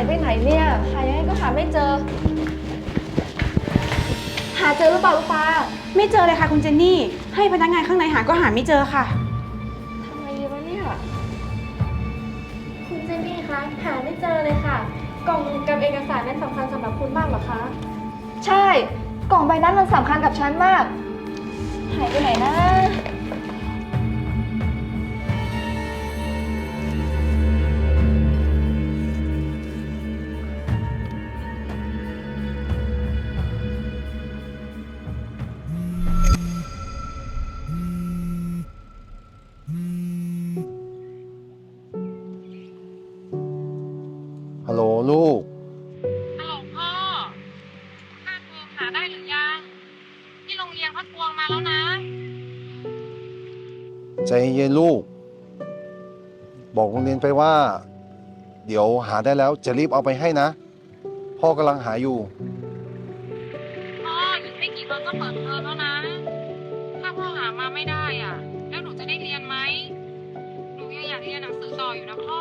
ายไปไหนเนี่ย หายังไงก็หาไม่เจอ หาเจอหรือเปล่าลูกปลาไม่เจอเลยค่ะคุณเจนนี่ ให้พนักงานข้างในหาก็หาไม่เจอค่ะ ทำไงดีวะเนี่ย คุณเจนนี่คะ หาไม่เจอเลยค่ะ กล่องกับเอกสารนั้นสำคัญสำหรับคุณมากเหรอคะ ใช่ กล่องใบนั้นมันสำคัญกับฉันมาก หายไปไหนนะ หาได้หรือยัง ที่โรงเรียนเขาทวงมาแล้วนะ ใจเย็นลูก บอกโรงเรียนไปว่า เดี๋ยวหาได้แล้วจะรีบเอาไปให้นะ พ่อกำลังหาอยู่ พ่ออีกไม่กี่วันก็เปิดเทอมแล้วนะ ถ้าพ่อหามาไม่ได้อะ แล้วหนูจะได้เรียนไหม หนูยังอยากเรียนหนังสือต่ออยู่นะพ่อ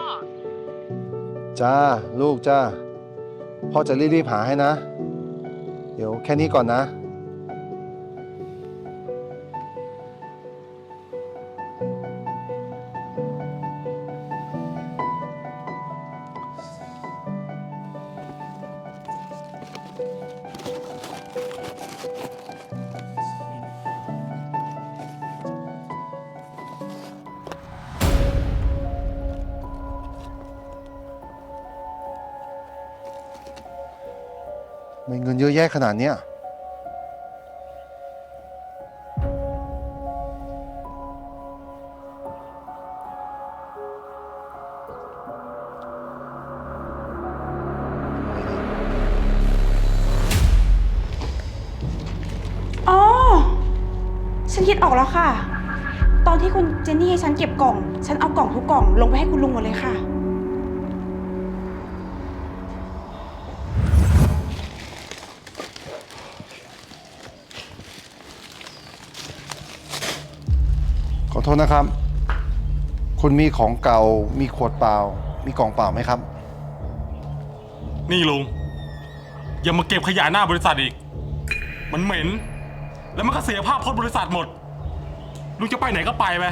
จ้า ลูกจ้า พ่อจะรีบๆหาให้นะ เดี๋ยวแค่นี้ก่อนนะ ม่เงินเยอะแยะขนาดเนี้ยอ๋อ ฉันคิดออกแล้วค่ะ ตอนที่คุณเจนนี่ให้ฉันเก็บกล่อง ฉันเอากล่องทุกกล่องลงไปให้คุณลุงหมดเลยค่ะ อโทษนะครับ คุณมีของเก่า มีขวดเปล่า มีกล่องเปล่าไหมครับ นี่ลุง อย่ามาเก็บขยะหน้าบริษัทอีก มันเหม็น แล้วมันก็เสียภาพพจน์บริษัทหมด ลุงจะไปไหนก็ไปไป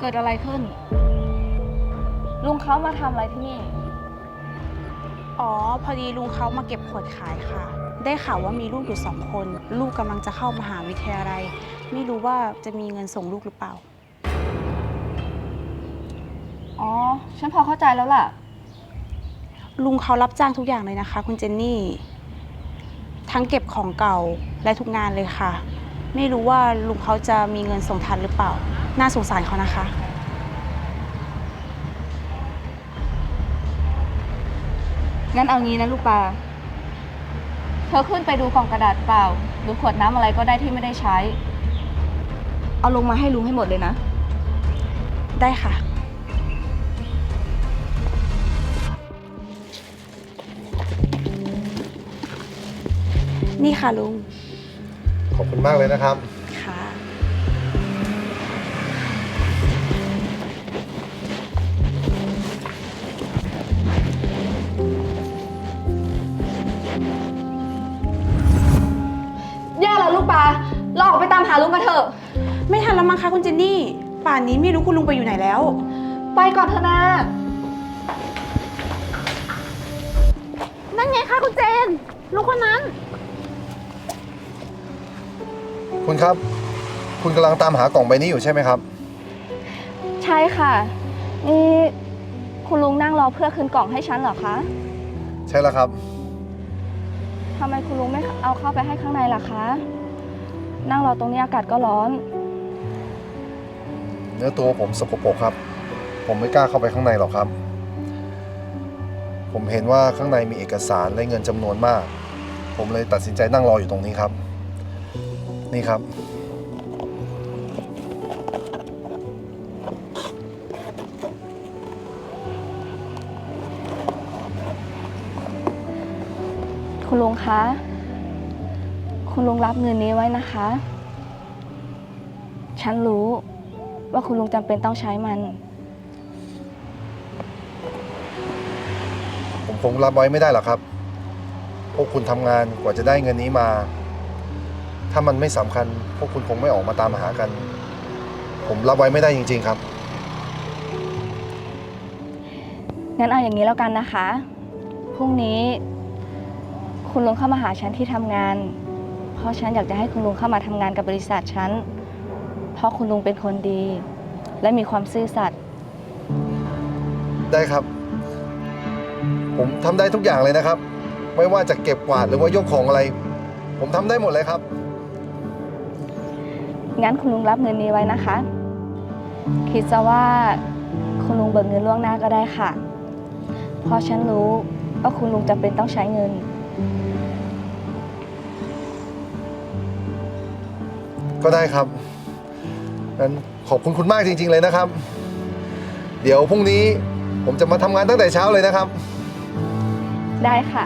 เกิดอะไรขึ้น ลุงเขามาทำอะไรที่นี่ อ๋อ พอดีลุงเขามาเก็บขวดขายค่ะ ได้ข่าวว่ามีลูกอยู่สองคน ลูกกำลังจะเข้ามหาวิทยาลัย ไม่รู้ว่าจะมีเงินส่งลูกหรือเปล่า อ๋อ ฉันพอเข้าใจแล้วล่ะ ลุงเขารับจ้างทุกอย่างเลยนะคะ คุณเจนนี่ ทั้งเก็บของเก่าและทุกงานเลยค่ะ ไม่รู้ว่าลุงเขาจะมีเงินส่งทันหรือเปล่า น่าสงสารเขานะคะ งั้นเอางี้นะลูกปลา เธอขึ้นไปดูกล่องกระดาษเปล่า หรือขวดน้ำอะไรก็ได้ที่ไม่ได้ใช้ เอาลงมาให้ลุงให้หมดเลยนะ ได้ค่ะ นี่ค่ะลุง ขอบคุณมากเลยนะครับ ค่ะแย่แล้วลูกปลาเราออกไปตามหาลุงกันเถอะ ไม่ทันแล้วมั้งคะคุณเจนนี่ ป่านนี้ไม่รู้คุณลุงไปอยู่ไหนแล้ว ไปก่อนเถอะนะ นั่นไงคะคุณเจน ลุงคนนั้น คุณครับ คุณกำลังตามหากล่องใบนี้อยู่ใช่ไหมครับ ใช่ค่ะนี่คุณลุงนั่งรอเพื่อคืนกล่องให้ฉันเหรอคะใช่แล้วครับ ทำไมคุณลุงไม่เอาเข้าไปให้ข้างในล่ะคะ นั่งรอตรงนี้อากาศก็ร้อน เนื้อตัวผมสกปรกครับ ผมไม่กล้าเข้าไปข้างในหรอกครับ ผมเห็นว่าข้างในมีเอกสารและเงินจำนวนมาก ผมเลยตัดสินใจนั่งรออยู่ตรงนี้ครับ นี่ครับ คุณลุงคะ คุณลุงรับเงินนี้ไว้นะคะ ฉันรู้ว่าคุณลุงจำเป็นต้องใช้มัน ผมคงรับไว้ไม่ได้หรอกครับ พวกคุณทำงานกว่าจะได้เงินนี้มา ถ้ามันไม่สำคัญ พวกคุณคงไม่ออกมาตามหากัน ผมรับไว้ไม่ได้จริง ๆ ครับ งั้นเอาอย่างนี้แล้วกันนะคะ พรุ่งนี้ คุณลุงเข้ามาหาฉันที่ทำงาน ราะฉันอยากจะให้คุณลุงเข้ามาทำงานกับบริษัทฉัน เพราะคุณลุงเป็นคนดี และมีความซื่อสัตย์ ได้ครับ ผมทำได้ทุกอย่างเลยนะครับ ไม่ว่าจะเก็บกวาดหรือว่ายกของอะไร ผมทำได้หมดเลยครับ งั้นคุณลุงรับเงินนี้ไว้นะคะ คิดซะว่าคุณลุงเบิกเงินล่วงหน้าก็ได้ค่ะ เพราะฉันรู้ว่าคุณลุงจำเป็นต้องใช้เงิน ก็ได้ครับงั้นขอบคุณคุณมากจริง ๆ เลยนะครับ เดี๋ยวพรุ่งนี้ผมจะมาทำงานตั้งแต่เช้าเลยนะครับ ได้ค่ะ